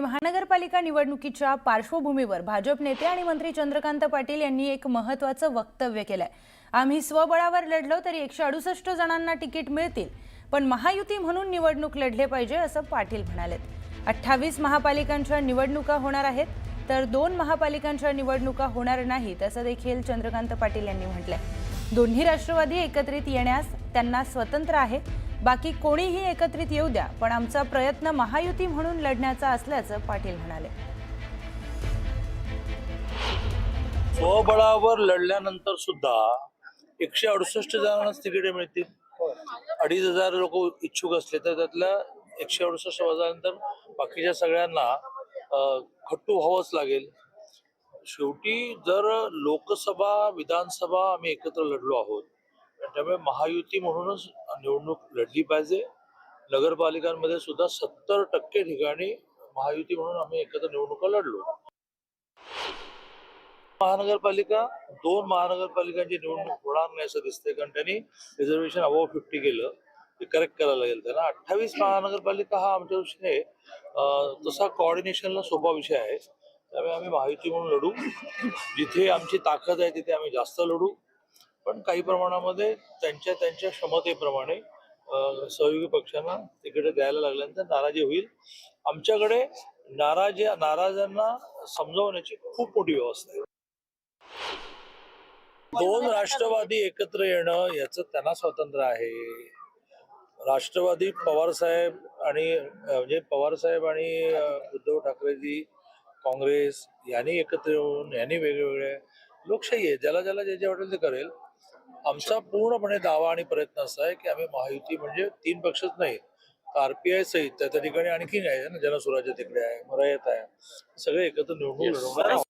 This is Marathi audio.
महानगरपालिका निवडणुकीच्या पार्श्वभूमीवर भाजप नेते आणि मंत्री चंद्रकांत पाटील यांनी एक महत्वाचं वक्तव्य केलंय. आम्ही स्वबळावर लढलो तरी एकशे अडुसष्ट जणांना तिकीट मिळतील पण महायुती म्हणून निवडणूक लढले पाहिजे असं पाटील म्हणालेत. अठ्ठावीस महापालिकांच्या निवडणुका होणार आहेत तर दोन महापालिकांच्या निवडणुका होणार नाहीत असं देखील चंद्रकांत पाटील यांनी म्हटलंय. दोन्ही राष्ट्रवादी एकत्रित येण्यास त्यांना स्वतंत्र आहे बाकी कोणीही एकत्रित येऊ द्या पण आमचा प्रयत्न महायुती म्हणून लढण्याचा असल्याचं पाटील म्हणाले. स्वबळावर लढल्यानंतर सुद्धा एकशे अडुसष्ट जणांनाच तिकीटे मिळतील. अडीच हजार लोक इच्छुक असले तर त्यातल्या एकशे अडुसष्ट वजानंतर बाकीच्या सगळ्यांना खट्टू व्हावंच लागेल. शेवटी जर लोकसभा विधानसभा आम्ही एकत्र लढलो आहोत त्यामुळे महायुती म्हणूनच निवडणूक लढली पाहिजे. नगरपालिकांमध्ये सुद्धा सत्तर टक्के ठिकाणी महायुती म्हणून आम्ही एकत्र निवडणुका लढलो. महानगरपालिका दोन महानगरपालिकांची निवडणूक होणार नाही असं दिसते कारण त्यांनी रिझर्वेशन अबोव फिफ्टी केलं. ते करेक्ट करायला लागेल त्यांना. अठ्ठावीस महानगरपालिका हा आमच्या दृष्टीने तसा कॉर्डिनेशनला सोपा विषय आहे. त्यामुळे आम्ही महायुती म्हणून लढू. जिथे आमची ताकद आहे तिथे आम्ही जास्त लढू. पण काही प्रमाणामध्ये त्यांच्या त्यांच्या क्षमतेप्रमाणे सहयोगी पक्षांना तिकडे द्यायला लागल्यानंतर नाराजी होईल. आमच्याकडे नाराजी नाराजांना समजवण्याची खूप मोठी व्यवस्था आहे. दोन राष्ट्रवादी एकत्र येणं याचं त्यांना स्वातंत्र्य आहे. राष्ट्रवादी पवार साहेब आणि म्हणजे पवार साहेब आणि उद्धव ठाकरेजी काँग्रेस यांनी एकत्र येऊन यांनी वेगवेगळे लोकशाही आहे. ज्याला ज्याला जे जे वाटेल ते करेल. आमचा पूर्णपणे दावा आणि प्रयत्न असा आहे की आम्ही महायुती म्हणजे तीन पक्षच नाही आरपीआय सहित त्या ठिकाणी आणखी आहे ना जनसुराज्य तिकडे आहे मरायत आहे सगळे एकत्र निवडणूक.